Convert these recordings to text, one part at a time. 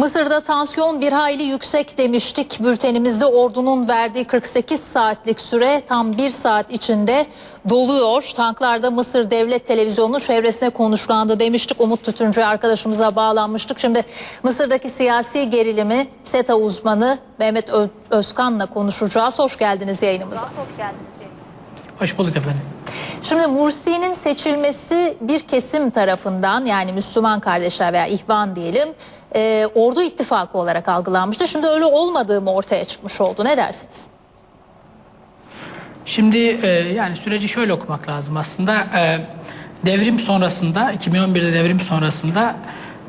Mısır'da tansiyon bir hayli yüksek demiştik. Bültenimizde ordunun verdiği 48 saatlik süre tam bir saat içinde doluyor. Tanklarda Mısır Devlet Televizyonu çevresine konuşlandı demiştik. Umut Tütüncü arkadaşımıza bağlanmıştık. Şimdi Mısır'daki siyasi gerilimi SETA uzmanı Mehmet Ö- Özkan'la konuşacağız. Hoş geldiniz yayınımıza. Hoş bulduk efendim. Şimdi Mursi'nin seçilmesi bir kesim tarafından yani Müslüman kardeşler veya ihvan diyelim e, ordu ittifakı olarak algılanmıştı. Şimdi öyle olmadığı mı ortaya çıkmış oldu ne dersiniz? Şimdi e, yani süreci şöyle okumak lazım aslında. E, devrim sonrasında 2011'de devrim sonrasında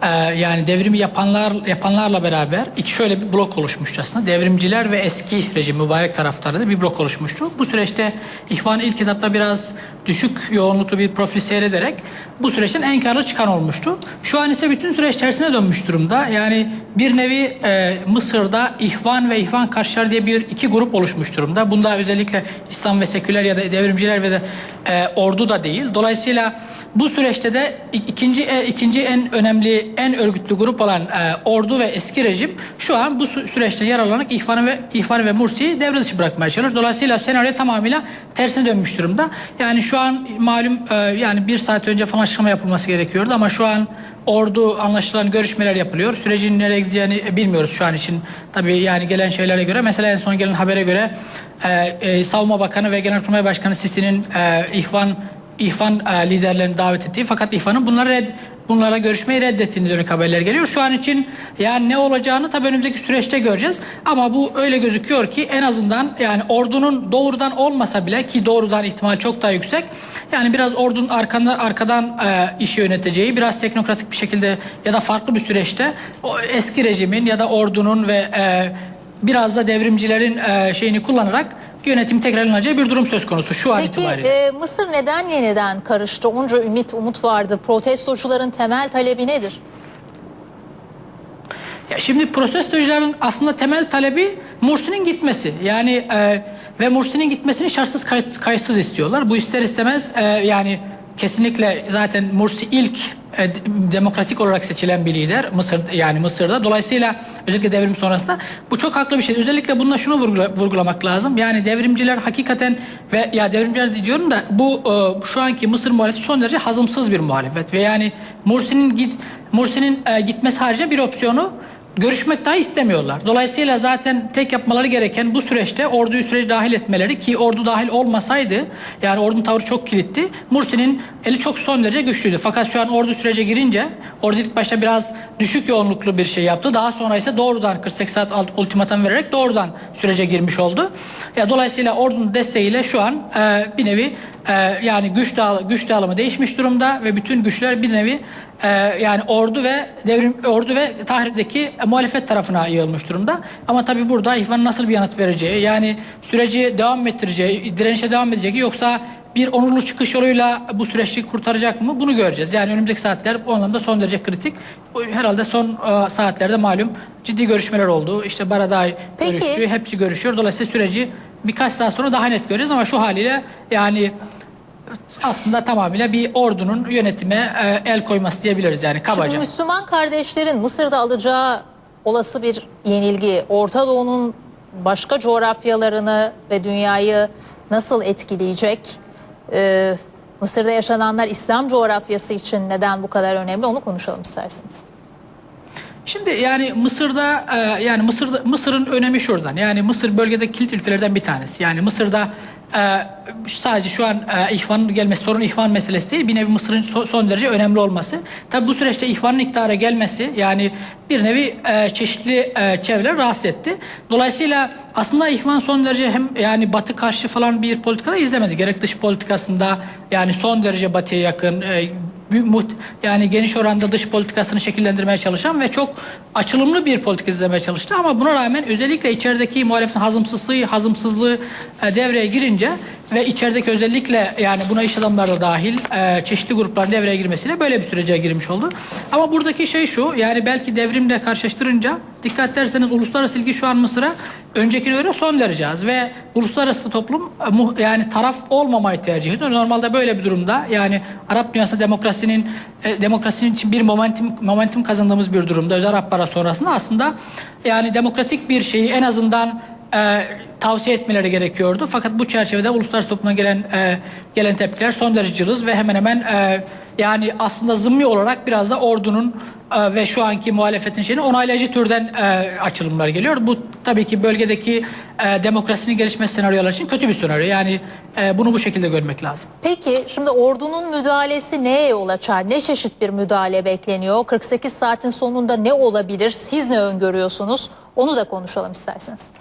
e, yani devrimi yapanlar yapanlarla beraber iki şöyle bir blok oluşmuştu aslında. Devrimciler ve eski rejim mübarek taraftarı da bir blok oluşmuştu. Bu süreçte İhvan ilk etapta biraz düşük yoğunluklu bir profil seyrederek bu süreçten en karlı çıkan olmuştu. Şu an ise bütün süreç tersine dönmüş durumda. Yani bir nevi e, Mısır'da İhvan ve İhvan karşıları diye bir iki grup oluşmuş durumda. Bunda özellikle İslam ve seküler ya da devrimciler ve de e, ordu da değil. Dolayısıyla bu süreçte de ikinci e, ikinci en önemli en örgütlü grup olan e, ordu ve eski rejim şu an bu sü- süreçte yararlanarak İhvan'ı ve İhvan ve Mursi'yi devre dışı bırakmaya çalışıyor. Dolayısıyla senaryo tamamıyla tersine dönmüş durumda. Yani şu an malum e, yani bir saat önce falan açıklama yapılması gerekiyordu ama şu an ordu anlaşılan görüşmeler yapılıyor. Sürecin nereye gideceğini e, bilmiyoruz şu an için. Tabii yani gelen şeylere göre mesela en son gelen habere göre e, e, Savunma Bakanı ve Genelkurmay Başkanı Sisi'nin e, İhvan İhvan e, liderlerini davet ettiği fakat İhvan'ın bunları red, bunlara görüşmeyi reddettiğini dönük haberler geliyor. Şu an için yani ne olacağını tabii önümüzdeki süreçte göreceğiz. Ama bu öyle gözüküyor ki en azından yani ordunun doğrudan olmasa bile ki doğrudan ihtimal çok daha yüksek. Yani biraz ordunun arkanda, arkadan e, işi yöneteceği biraz teknokratik bir şekilde ya da farklı bir süreçte o eski rejimin ya da ordunun ve e, biraz da devrimcilerin e, şeyini kullanarak yönetim tekrar alınacağı bir durum söz konusu şu an Peki itibariyle. e, Mısır neden yeniden karıştı? Onca ümit umut vardı. Protestocuların temel talebi nedir? Ya şimdi protestocuların aslında temel talebi Mursi'nin gitmesi. Yani e, ve Mursi'nin gitmesini şartsız kayıt, kayıtsız istiyorlar. Bu ister istemez e, yani kesinlikle zaten Mursi ilk e, demokratik olarak seçilen bir lider Mısır yani Mısır'da. Dolayısıyla özellikle devrim sonrasında bu çok haklı bir şey. Özellikle bunda şunu vurgula- vurgulamak lazım. Yani devrimciler hakikaten ve ya devrimciler diyorum da bu e, şu anki Mısır muhalefeti son derece hazımsız bir muhalefet ve yani Mursi'nin git Mursi'nin e, gitmesi harici bir opsiyonu görüşmek dahi istemiyorlar. Dolayısıyla zaten tek yapmaları gereken bu süreçte orduyu sürece dahil etmeleri ki ordu dahil olmasaydı yani ordunun tavrı çok kilitli. Mursi'nin eli çok son derece güçlüydü. Fakat şu an ordu sürece girince ordu ilk başta biraz düşük yoğunluklu bir şey yaptı. Daha sonra ise doğrudan 48 saat ultimatum vererek doğrudan sürece girmiş oldu. Ya dolayısıyla ordunun desteğiyle şu an e, bir nevi e, yani güç dağ, güç dağılımı değişmiş durumda ve bütün güçler bir nevi e, yani ordu ve devrim ordu ve Tahrir'deki muhalefet tarafına yığılmış durumda. Ama tabii burada İhvan nasıl bir yanıt vereceği yani süreci devam ettireceği, direnişe devam edecek yoksa bir onurlu çıkış yoluyla bu süreci kurtaracak mı? Bunu göreceğiz. Yani önümüzdeki saatler bu anlamda son derece kritik. Herhalde son e, saatlerde malum ciddi görüşmeler oldu. İşte Baraday Peki. görüştü. Hepsi görüşüyor. Dolayısıyla süreci birkaç saat sonra daha net göreceğiz ama şu haliyle yani aslında tamamıyla bir ordunun yönetime e, el koyması diyebiliriz yani kabaca. Şimdi Müslüman kardeşlerin Mısır'da alacağı olası bir yenilgi Orta Doğu'nun başka coğrafyalarını ve dünyayı nasıl etkileyecek? Ee, Mısır'da yaşananlar İslam coğrafyası için neden bu kadar önemli onu konuşalım isterseniz. Şimdi yani Mısır'da e, yani Mısır'da Mısır'ın önemi şuradan. Yani Mısır bölgede kilit ülkelerden bir tanesi. Yani Mısır'da e, sadece şu an e, ihvanın gelmesi sorun ihvan meselesi değil. Bir nevi Mısır'ın so- son derece önemli olması. Tabi bu süreçte ihvanın iktidara gelmesi yani bir nevi e, çeşitli e, çevreler rahatsız etti. Dolayısıyla aslında ihvan son derece hem yani batı karşı falan bir politikada izlemedi. Gerek dış politikasında yani son derece batıya yakın yani geniş oranda dış politikasını şekillendirmeye çalışan ve çok açılımlı bir politika izlemeye çalıştı ama buna rağmen özellikle içerideki muhalefetin hazımsızlığı hazımsızlığı e, devreye girince ve içerideki özellikle yani buna iş adamları da dahil e, çeşitli grupların devreye girmesiyle böyle bir sürece girmiş oldu. Ama buradaki şey şu yani belki devrimle karşılaştırınca dikkat ederseniz uluslararası ilgi şu an Mısır'a öncekine göre son derece az ve uluslararası toplum e, yani taraf olmamayı tercih ediyor. Normalde böyle bir durumda yani Arap dünyasında demokrasinin e, demokrasinin için bir momentum momentum kazandığımız bir durumda özel Arap Baharı sonrasında aslında yani demokratik bir şeyi en azından e, tavsiye etmeleri gerekiyordu. Fakat bu çerçevede uluslararası topluma gelen e, gelen tepkiler son derece cılız ve hemen hemen e, yani aslında zımni olarak biraz da ordunun e, ve şu anki muhalefetin şeyini onaylayıcı türden e, açılımlar geliyor. Bu tabii ki bölgedeki e, demokrasinin gelişme senaryoları için kötü bir senaryo. Yani e, bunu bu şekilde görmek lazım. Peki şimdi ordunun müdahalesi neye yol açar? Ne çeşit bir müdahale bekleniyor? 48 saatin sonunda ne olabilir? Siz ne öngörüyorsunuz? Onu da konuşalım isterseniz.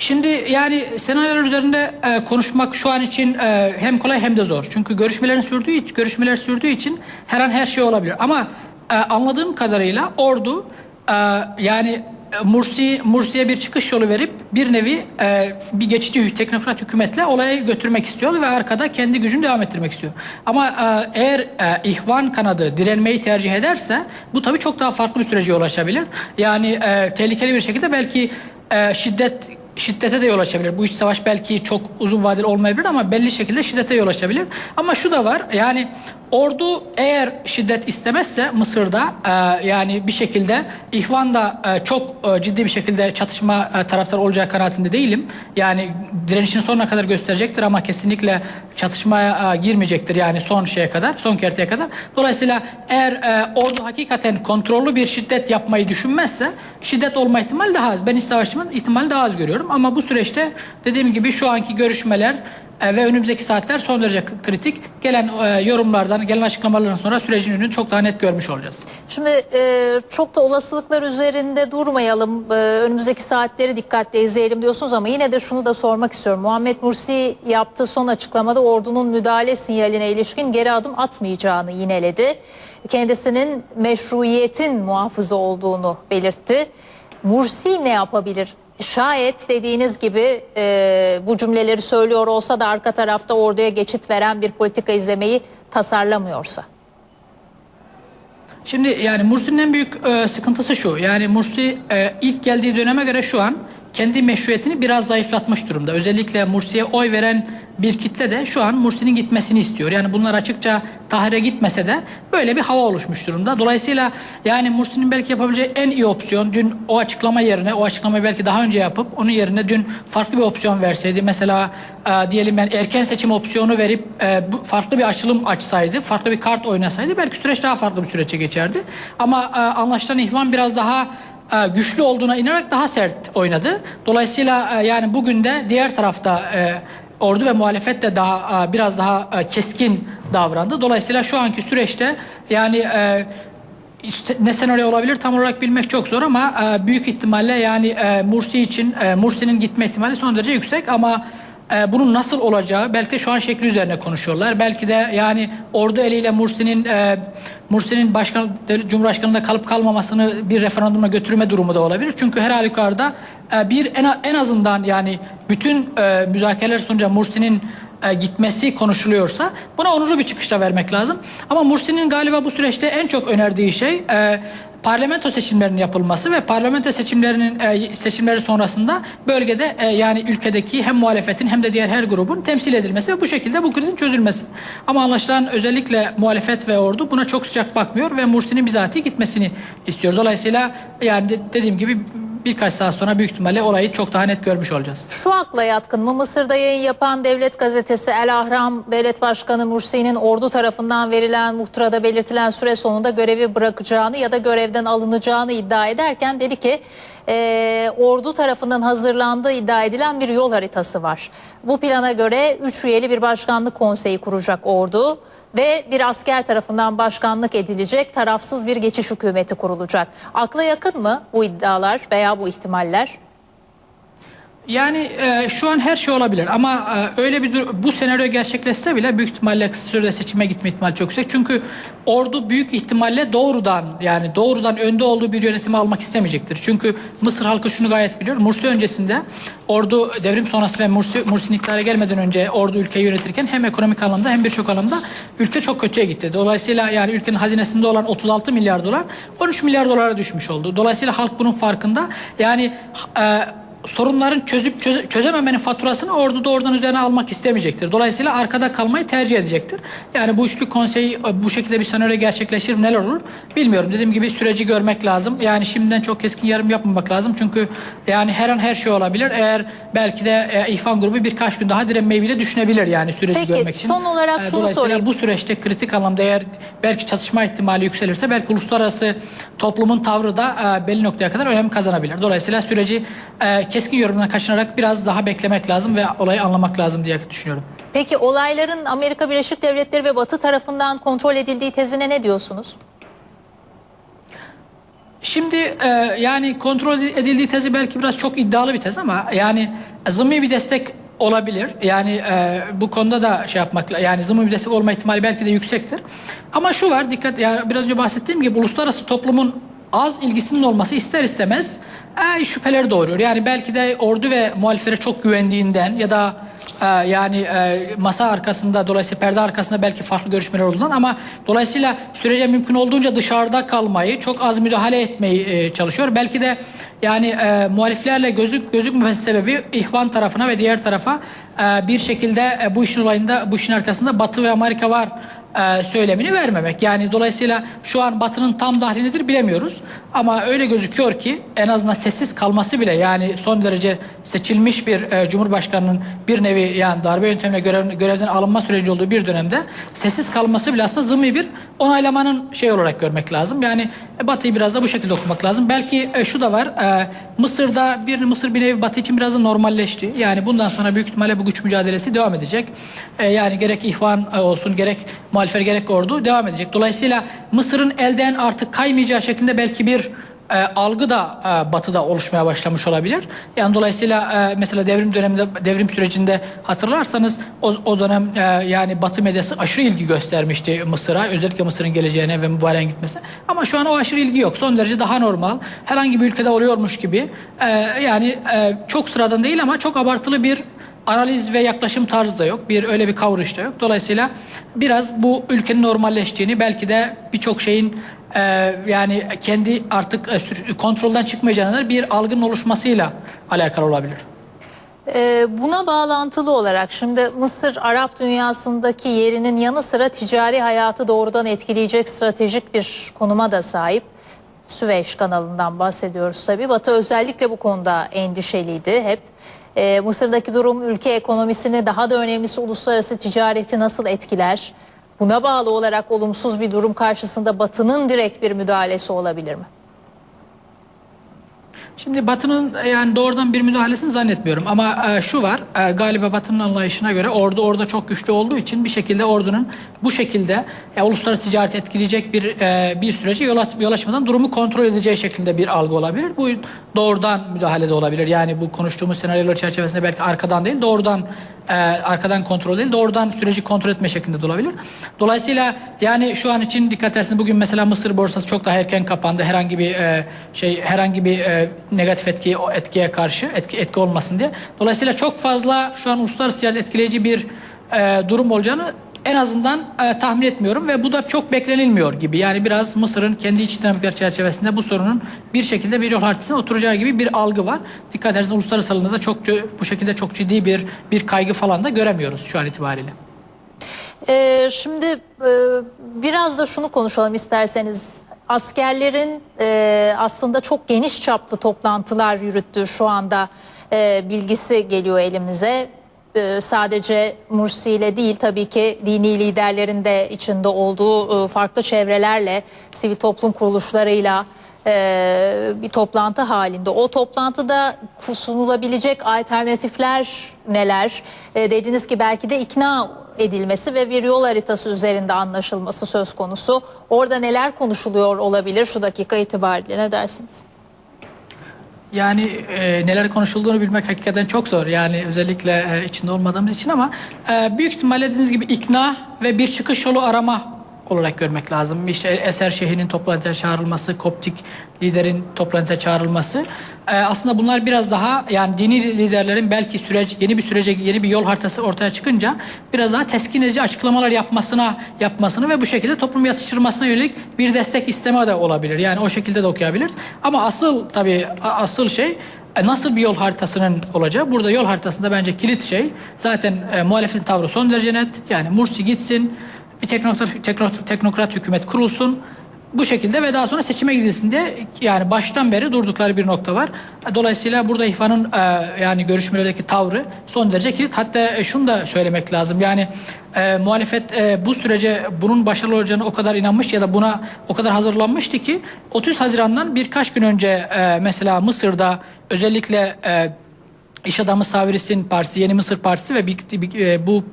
Şimdi yani senaryolar üzerinde e, konuşmak şu an için e, hem kolay hem de zor. Çünkü görüşmelerin sürdüğü için, görüşmeler sürdüğü için her an her şey olabilir. Ama e, anladığım kadarıyla ordu e, yani e, Mursi Mursi'ye bir çıkış yolu verip bir nevi e, bir geçici teknokrat hükümetle olayı götürmek istiyor ve arkada kendi gücünü devam ettirmek istiyor. Ama e, eğer e, ihvan kanadı direnmeyi tercih ederse bu tabii çok daha farklı bir sürece yol açabilir. Yani e, tehlikeli bir şekilde belki e, şiddet şiddete de yol açabilir. Bu iç savaş belki çok uzun vadeli olmayabilir ama belli şekilde şiddete yol açabilir. Ama şu da var yani ordu eğer şiddet istemezse Mısır'da e, yani bir şekilde İhvan da e, çok e, ciddi bir şekilde çatışma e, taraftarı olacağı kanaatinde değilim. Yani direnişini sonuna kadar gösterecektir ama kesinlikle çatışmaya e, girmeyecektir yani son şeye kadar, son kerteye kadar. Dolayısıyla eğer e, ordu hakikaten kontrollü bir şiddet yapmayı düşünmezse şiddet olma ihtimali daha az. Ben iç savaşçımın ihtimali daha az görüyorum ama bu süreçte dediğim gibi şu anki görüşmeler e, ve önümüzdeki saatler son derece kritik. Gelen e, yorumlardan, gelen açıklamalardan sonra sürecin önünü çok daha net görmüş olacağız. Şimdi e, çok da olasılıklar üzerinde durmayalım. Önümüzdeki saatleri dikkatle izleyelim diyorsunuz ama yine de şunu da sormak istiyorum. Muhammed Mursi yaptığı son açıklamada ordunun müdahale sinyaline ilişkin geri adım atmayacağını yineledi. Kendisinin meşruiyetin muhafızı olduğunu belirtti. Mursi ne yapabilir? Şayet dediğiniz gibi e, bu cümleleri söylüyor olsa da arka tarafta orduya geçit veren bir politika izlemeyi tasarlamıyorsa. Şimdi yani Mursi'nin en büyük e, sıkıntısı şu. Yani Mursi e, ilk geldiği döneme göre şu an kendi meşruiyetini biraz zayıflatmış durumda. Özellikle Mursi'ye oy veren bir kitle de şu an Mursi'nin gitmesini istiyor. Yani bunlar açıkça Tahrir'e gitmese de böyle bir hava oluşmuş durumda. Dolayısıyla yani Mursi'nin belki yapabileceği en iyi opsiyon dün o açıklama yerine o açıklamayı belki daha önce yapıp onun yerine dün farklı bir opsiyon verseydi. Mesela e, diyelim ben erken seçim opsiyonu verip e, bu farklı bir açılım açsaydı, farklı bir kart oynasaydı belki süreç daha farklı bir sürece geçerdi. Ama e, anlaşılan ihvan biraz daha güçlü olduğuna inanarak daha sert oynadı. Dolayısıyla e, yani bugün de diğer tarafta e, ordu ve muhalefet de daha e, biraz daha e, keskin davrandı. Dolayısıyla şu anki süreçte yani e, ne senaryo olabilir tam olarak bilmek çok zor ama e, büyük ihtimalle yani e, Mursi için e, Mursi'nin gitme ihtimali son derece yüksek ama e, bunun nasıl olacağı belki şu an şekli üzerine konuşuyorlar. Belki de yani ordu eliyle Mursi'nin e, Mursi'nin başkan devlet cumhurbaşkanlığında kalıp kalmamasını bir referanduma götürme durumu da olabilir. Çünkü her halükarda e, bir en, en azından yani bütün e, müzakereler sonucu Mursi'nin e, gitmesi konuşuluyorsa buna onurlu bir çıkışta vermek lazım. Ama Mursi'nin galiba bu süreçte en çok önerdiği şey e, parlamento seçimlerinin yapılması ve parlamento seçimlerinin e, seçimleri sonrasında bölgede e, yani ülkedeki hem muhalefetin hem de diğer her grubun temsil edilmesi ve bu şekilde bu krizin çözülmesi. Ama anlaşılan özellikle muhalefet ve ordu buna çok sıcak bakmıyor ve Mursi'nin bizatihi gitmesini istiyor. Dolayısıyla yani de- dediğim gibi birkaç saat sonra büyük ihtimalle olayı çok daha net görmüş olacağız. Şu akla yatkın mı Mısır'da yayın yapan devlet gazetesi El Ahram Devlet Başkanı Mursi'nin ordu tarafından verilen muhtırada belirtilen süre sonunda görevi bırakacağını ya da görevden alınacağını iddia ederken dedi ki e, ordu tarafından hazırlandığı iddia edilen bir yol haritası var. Bu plana göre 3 üyeli bir başkanlık konseyi kuracak ordu ve bir asker tarafından başkanlık edilecek tarafsız bir geçiş hükümeti kurulacak. Akla yakın mı bu iddialar veya bu ihtimaller? Yani e, şu an her şey olabilir ama e, öyle bir bu senaryo gerçekleşse bile büyük ihtimalle kısa seçime gitme ihtimali çok yüksek. Çünkü ordu büyük ihtimalle doğrudan yani doğrudan önde olduğu bir yönetimi almak istemeyecektir. Çünkü Mısır halkı şunu gayet biliyor. Mursi öncesinde ordu devrim sonrası ve Mursi, Mursi'nin iktidara gelmeden önce ordu ülkeyi yönetirken hem ekonomik anlamda hem birçok anlamda ülke çok kötüye gitti. Dolayısıyla yani ülkenin hazinesinde olan 36 milyar dolar 13 milyar dolara düşmüş oldu. Dolayısıyla halk bunun farkında. Yani e, sorunların çözüp çöze- çözememenin faturasını ordu doğrudan üzerine almak istemeyecektir. Dolayısıyla arkada kalmayı tercih edecektir. Yani bu üçlü konsey e, bu şekilde bir senaryo gerçekleşir mi, neler olur bilmiyorum. Dediğim gibi süreci görmek lazım. Yani şimdiden çok keskin yarım yapmamak lazım. Çünkü yani her an her şey olabilir. Eğer belki de e, İhvan grubu birkaç gün daha direnmeyi bile düşünebilir yani süreci Peki, görmek için. son olarak E, şunu dolayısıyla sorayım. Bu süreçte kritik anlamda eğer belki çatışma ihtimali yükselirse belki uluslararası toplumun tavrı da e, belli noktaya kadar önem kazanabilir. Dolayısıyla süreci e, keskin yorumdan kaçınarak biraz daha beklemek lazım ve olayı anlamak lazım diye düşünüyorum. Peki olayların Amerika Birleşik Devletleri ve Batı tarafından kontrol edildiği tezine ne diyorsunuz? Şimdi e, yani kontrol edildiği tezi belki biraz çok iddialı bir tez ama yani zımmi bir destek olabilir. Yani e, bu konuda da şey yapmak yani zımmi bir destek olma ihtimali belki de yüksektir. Ama şu var dikkat yani biraz önce bahsettiğim gibi uluslararası toplumun az ilgisinin olması ister istemez e, şüpheleri doğuruyor. Yani belki de ordu ve muhaliflere çok güvendiğinden ya da ee, yani e, masa arkasında dolayısıyla perde arkasında belki farklı görüşmeler olduğundan ama dolayısıyla sürece mümkün olduğunca dışarıda kalmayı çok az müdahale etmeyi e, çalışıyor. Belki de yani e, muhaliflerle gözük gözükmemesi sebebi ihvan tarafına ve diğer tarafa e, bir şekilde e, bu işin olayında bu işin arkasında Batı ve Amerika var e, söylemini vermemek. Yani dolayısıyla şu an Batı'nın tam dahli nedir bilemiyoruz. Ama öyle gözüküyor ki en azından sessiz kalması bile yani son derece seçilmiş bir e, Cumhurbaşkanı'nın bir nevi yani darbe yöntemiyle görev, görevden alınma süreci olduğu bir dönemde sessiz kalması bile aslında zımmi bir onaylamanın şey olarak görmek lazım. Yani e, Batı'yı biraz da bu şekilde okumak lazım. Belki e, şu da var. E, Mısır'da bir Mısır bir nevi Batı için biraz da normalleşti. Yani bundan sonra büyük ihtimalle bu güç mücadelesi devam edecek. E, yani gerek ihvan e, olsun gerek muhalifler gerek ordu devam edecek. Dolayısıyla Mısır'ın elden artık kaymayacağı şeklinde belki bir e, algı da e, batıda oluşmaya başlamış olabilir. Yani dolayısıyla e, mesela devrim döneminde devrim sürecinde hatırlarsanız o, o dönem e, yani batı medyası aşırı ilgi göstermişti Mısır'a. Özellikle Mısır'ın geleceğine ve mübareğin gitmesine. Ama şu an o aşırı ilgi yok. Son derece daha normal. Herhangi bir ülkede oluyormuş gibi. E, yani e, çok sıradan değil ama çok abartılı bir analiz ve yaklaşım tarzı da yok. Bir öyle bir kavruş da yok. Dolayısıyla biraz bu ülkenin normalleştiğini belki de birçok şeyin e, yani kendi artık e, kontrolden çıkmayacağına bir algının oluşmasıyla alakalı olabilir. Ee, buna bağlantılı olarak şimdi Mısır Arap dünyasındaki yerinin yanı sıra ticari hayatı doğrudan etkileyecek stratejik bir konuma da sahip. Süveyş kanalından bahsediyoruz tabii. Batı özellikle bu konuda endişeliydi hep. Ee, Mısır'daki durum ülke ekonomisini daha da önemlisi uluslararası ticareti nasıl etkiler? Buna bağlı olarak olumsuz bir durum karşısında Batı'nın direkt bir müdahalesi olabilir mi? Şimdi Batı'nın yani doğrudan bir müdahalesini zannetmiyorum ama e, şu var e, galiba Batı'nın anlayışına göre ordu orada çok güçlü olduğu için bir şekilde ordunun bu şekilde e, uluslararası ticareti etkileyecek bir e, bir sürece yol, aç- yol açmadan durumu kontrol edeceği şeklinde bir algı olabilir. Bu doğrudan müdahale de olabilir. Yani bu konuştuğumuz senaryolar çerçevesinde belki arkadan değil doğrudan e, arkadan kontrol değil doğrudan süreci kontrol etme şeklinde de olabilir. Dolayısıyla yani şu an için dikkat ederseniz bugün mesela Mısır borsası çok daha erken kapandı. Herhangi bir e, şey herhangi bir e, negatif etki etkiye karşı etki, etki olmasın diye. Dolayısıyla çok fazla şu an uluslararası ticaret etkileyici bir e, durum olacağını en azından e, tahmin etmiyorum ve bu da çok beklenilmiyor gibi. Yani biraz Mısır'ın kendi iç dinamikler çerçevesinde bu sorunun bir şekilde bir yol haritasına oturacağı gibi bir algı var. Dikkat ederseniz uluslararası alanda da çok bu şekilde çok ciddi bir bir kaygı falan da göremiyoruz şu an itibariyle. Ee, şimdi e, biraz da şunu konuşalım isterseniz. Askerlerin e, aslında çok geniş çaplı toplantılar yürüttüğü şu anda e, bilgisi geliyor elimize. E, sadece Mursi ile değil tabii ki dini liderlerin de içinde olduğu e, farklı çevrelerle, sivil toplum kuruluşlarıyla e, bir toplantı halinde. O toplantıda sunulabilecek alternatifler neler? E, dediniz ki belki de ikna edilmesi ve bir yol haritası üzerinde anlaşılması söz konusu. Orada neler konuşuluyor olabilir şu dakika itibariyle ne dersiniz? Yani e, neler konuşulduğunu bilmek hakikaten çok zor. Yani özellikle e, içinde olmadığımız için ama e, büyük ihtimalle dediğiniz gibi ikna ve bir çıkış yolu arama olarak görmek lazım. İşte Eser Şehri'nin toplantıya çağrılması, Koptik liderin toplantıya çağrılması. E, aslında bunlar biraz daha yani dini liderlerin belki süreç yeni bir sürece yeni bir yol haritası ortaya çıkınca biraz daha teskin edici açıklamalar yapmasına yapmasını ve bu şekilde toplum yatıştırmasına yönelik bir destek isteme de olabilir. Yani o şekilde de okuyabiliriz. Ama asıl tabii asıl şey E, nasıl bir yol haritasının olacağı? Burada yol haritasında bence kilit şey zaten e, muhalefetin tavrı son derece net. Yani Mursi gitsin, bir teknokrat, hükümet kurulsun. Bu şekilde ve daha sonra seçime gidilsin diye yani baştan beri durdukları bir nokta var. Dolayısıyla burada İhvan'ın e, yani görüşmelerdeki tavrı son derece kilit. Hatta e, şunu da söylemek lazım. Yani e, muhalefet e, bu sürece bunun başarılı olacağını o kadar inanmış ya da buna o kadar hazırlanmıştı ki 30 Haziran'dan birkaç gün önce e, mesela Mısır'da özellikle e, İş Adamı Savris'in partisi, Yeni Mısır Partisi ve bir, bir- e, bu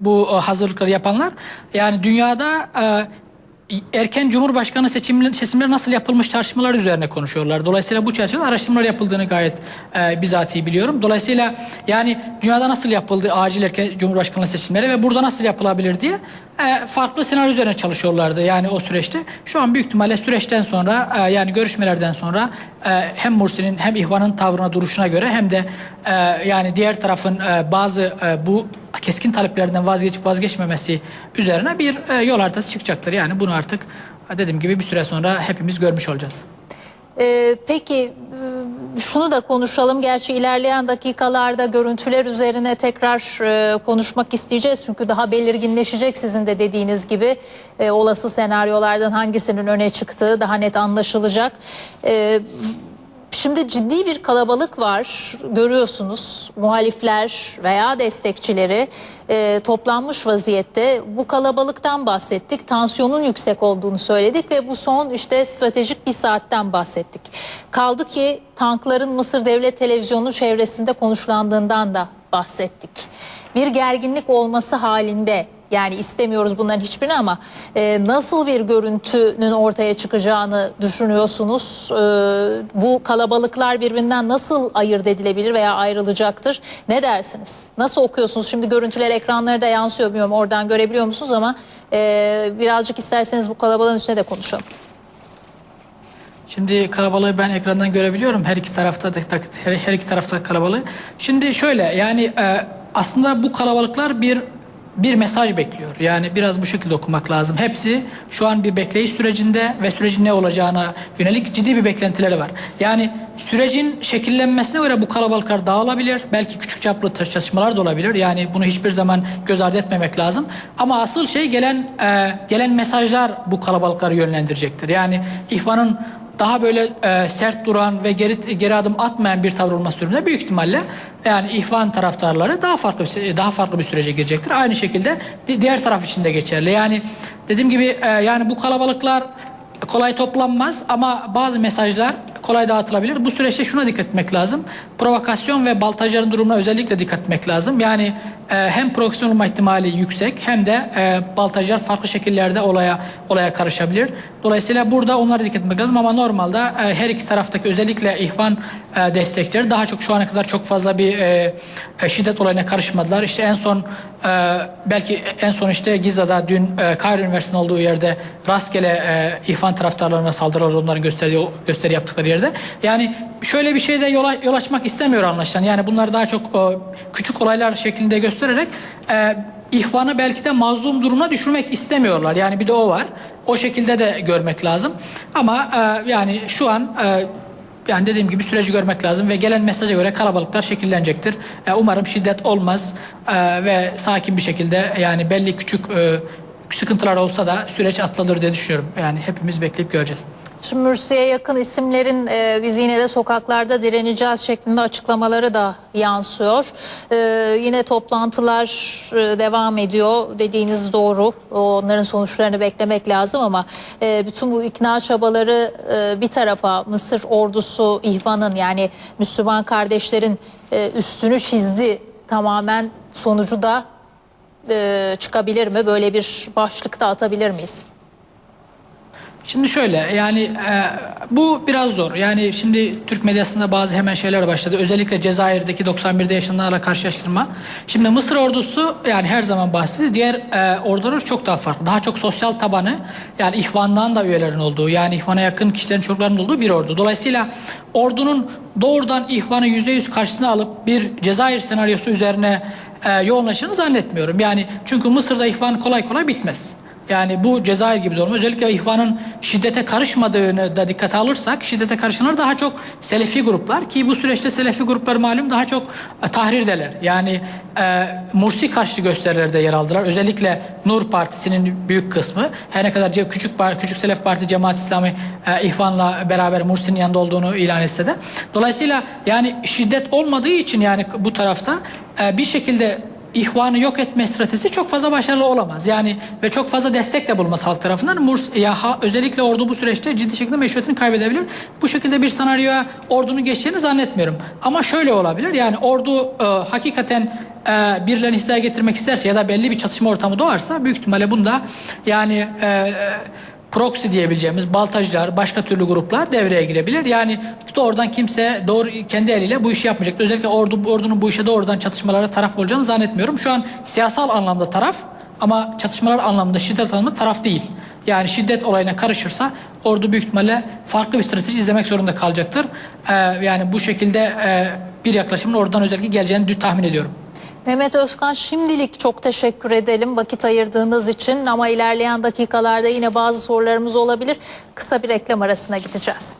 bu e, hazırlıkları yapanlar yani dünyada e, erken Cumhurbaşkanı seçimleri, seçimleri nasıl yapılmış tartışmalar üzerine konuşuyorlar. Dolayısıyla bu çerçevede araştırmalar yapıldığını gayet e, bizatihi biliyorum. Dolayısıyla yani dünyada nasıl yapıldı acil erken Cumhurbaşkanlığı seçimleri ve burada nasıl yapılabilir diye e, farklı senaryo üzerine çalışıyorlardı yani o süreçte. Şu an büyük ihtimalle süreçten sonra e, yani görüşmelerden sonra e, hem Mursi'nin hem İhvan'ın tavrına duruşuna göre hem de yani diğer tarafın bazı bu keskin taleplerinden vazgeçip vazgeçmemesi üzerine bir yol haritası çıkacaktır. Yani bunu artık dediğim gibi bir süre sonra hepimiz görmüş olacağız. Ee, peki şunu da konuşalım. Gerçi ilerleyen dakikalarda görüntüler üzerine tekrar e, konuşmak isteyeceğiz. Çünkü daha belirginleşecek sizin de dediğiniz gibi e, olası senaryolardan hangisinin öne çıktığı daha net anlaşılacak. E, Şimdi ciddi bir kalabalık var görüyorsunuz muhalifler veya destekçileri e, toplanmış vaziyette bu kalabalıktan bahsettik tansiyonun yüksek olduğunu söyledik ve bu son işte stratejik bir saatten bahsettik. Kaldı ki tankların Mısır Devlet Televizyonu çevresinde konuşlandığından da bahsettik. Bir gerginlik olması halinde yani istemiyoruz bunların hiçbirini ama e, nasıl bir görüntünün ortaya çıkacağını düşünüyorsunuz? E, bu kalabalıklar birbirinden nasıl ayırt edilebilir veya ayrılacaktır? Ne dersiniz? Nasıl okuyorsunuz? Şimdi görüntüler ekranlara da yansıyor bilmiyorum oradan görebiliyor musunuz ama e, birazcık isterseniz bu kalabalığın üstüne de konuşalım. Şimdi kalabalığı ben ekrandan görebiliyorum. Her iki tarafta her, her iki tarafta kalabalığı. Şimdi şöyle yani e, aslında bu kalabalıklar bir bir mesaj bekliyor. Yani biraz bu şekilde okumak lazım. Hepsi şu an bir bekleyiş sürecinde ve sürecin ne olacağına yönelik ciddi bir beklentileri var. Yani sürecin şekillenmesine göre bu kalabalıklar dağılabilir. Belki küçük çaplı çalışmalar da olabilir. Yani bunu hiçbir zaman göz ardı etmemek lazım. Ama asıl şey gelen e, gelen mesajlar bu kalabalıkları yönlendirecektir. Yani İhvan'ın daha böyle e, sert duran ve geri geri adım atmayan bir tavır olması durumunda büyük ihtimalle yani ihvan taraftarları daha farklı bir, daha farklı bir sürece girecektir. Aynı şekilde di- diğer taraf için de geçerli. Yani dediğim gibi e, yani bu kalabalıklar kolay toplanmaz ama bazı mesajlar kolay dağıtılabilir. Bu süreçte şuna dikkat etmek lazım. Provokasyon ve baltajların durumuna özellikle dikkat etmek lazım. Yani e, hem provokasyon olma ihtimali yüksek hem de e, baltajlar farklı şekillerde olaya olaya karışabilir. Dolayısıyla burada onlara dikkat etmek lazım ama normalde e, her iki taraftaki özellikle ihvan e, destekleri daha çok şu ana kadar çok fazla bir e, e, şiddet olayına karışmadılar. İşte en son e, belki en son işte Giza'da dün e, Kahire Üniversitesi'nin olduğu yerde rastgele e, ihvan taraftarlarına saldırılar onların gösteri gösteri yaptıkları yerde. Yani şöyle bir şeyde yola, yol açmak istemiyor anlaşılan. Yani bunlar daha çok e, küçük olaylar şeklinde göstererek e, ihvanı belki de mazlum durumuna düşürmek istemiyorlar. Yani bir de o var. O şekilde de görmek lazım. Ama e, yani şu an e, yani dediğim gibi süreci görmek lazım ve gelen mesaja göre kalabalıklar şekillenecektir. E, umarım şiddet olmaz e, ve sakin bir şekilde yani belli küçük e, sıkıntılar olsa da süreç atlanır diye düşünüyorum. Yani hepimiz bekleyip göreceğiz. Şimdi Mürsi'ye yakın isimlerin e, biz yine de sokaklarda direneceğiz şeklinde açıklamaları da yansıyor. E, yine toplantılar e, devam ediyor dediğiniz doğru. Onların sonuçlarını beklemek lazım ama e, bütün bu ikna çabaları e, bir tarafa Mısır ordusu İhvan'ın yani Müslüman kardeşlerin e, üstünü çizdi tamamen sonucu da e, çıkabilir mi? Böyle bir başlık da atabilir miyiz? Şimdi şöyle yani e, bu biraz zor. Yani şimdi Türk medyasında bazı hemen şeyler başladı. Özellikle Cezayir'deki 91'de yaşananlarla karşılaştırma. Şimdi Mısır ordusu yani her zaman bahsediyor. Diğer e, ordular çok daha farklı. Daha çok sosyal tabanı yani ihvandan da üyelerin olduğu yani ihvana yakın kişilerin çocuklarının olduğu bir ordu. Dolayısıyla ordunun doğrudan ihvanı %100 karşısına alıp bir Cezayir senaryosu üzerine e, yoğunlaşını zannetmiyorum. Yani çünkü Mısır'da ihvan kolay kolay bitmez. Yani bu Cezayir gibi zor. Özellikle ihvanın şiddete karışmadığını da dikkate alırsak şiddete karışanlar daha çok Selefi gruplar ki bu süreçte Selefi gruplar malum daha çok e, tahrirdeler. Yani e, Mursi karşı gösterilerde yer aldılar. Özellikle Nur Partisi'nin büyük kısmı her ne kadar küçük küçük Selef Parti Cemaat İslami e, ihvanla beraber Mursi'nin yanında olduğunu ilan etse de. Dolayısıyla yani şiddet olmadığı için yani bu tarafta e, bir şekilde ihvanı yok etme stratejisi çok fazla başarılı olamaz. Yani ve çok fazla destek de bulmaz halk tarafından. Murs ya ha- özellikle ordu bu süreçte ciddi şekilde meşruiyetini kaybedebilir. Bu şekilde bir senaryoya ordunun geçeceğini zannetmiyorum. Ama şöyle olabilir. Yani ordu e, hakikaten e, birilerini hizaya getirmek isterse ya da belli bir çatışma ortamı doğarsa büyük ihtimalle bunda yani e, e, proxy diyebileceğimiz baltacılar, başka türlü gruplar devreye girebilir. Yani doğrudan kimse doğru kendi eliyle bu işi yapmayacak. Özellikle ordu, ordunun bu işe doğrudan çatışmalara taraf olacağını zannetmiyorum. Şu an siyasal anlamda taraf ama çatışmalar anlamında şiddet anlamında taraf değil. Yani şiddet olayına karışırsa ordu büyük ihtimalle farklı bir strateji izlemek zorunda kalacaktır. Ee, yani bu şekilde e, bir yaklaşımın oradan özellikle geleceğini tahmin ediyorum. Mehmet Özkan şimdilik çok teşekkür edelim vakit ayırdığınız için ama ilerleyen dakikalarda yine bazı sorularımız olabilir. Kısa bir reklam arasına gideceğiz.